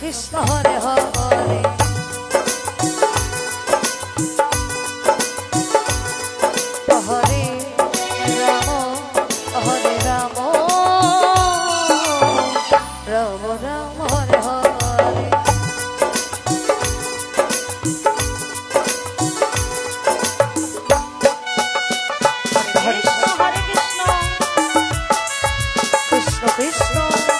Krishna Hare Hare Krishna Krishna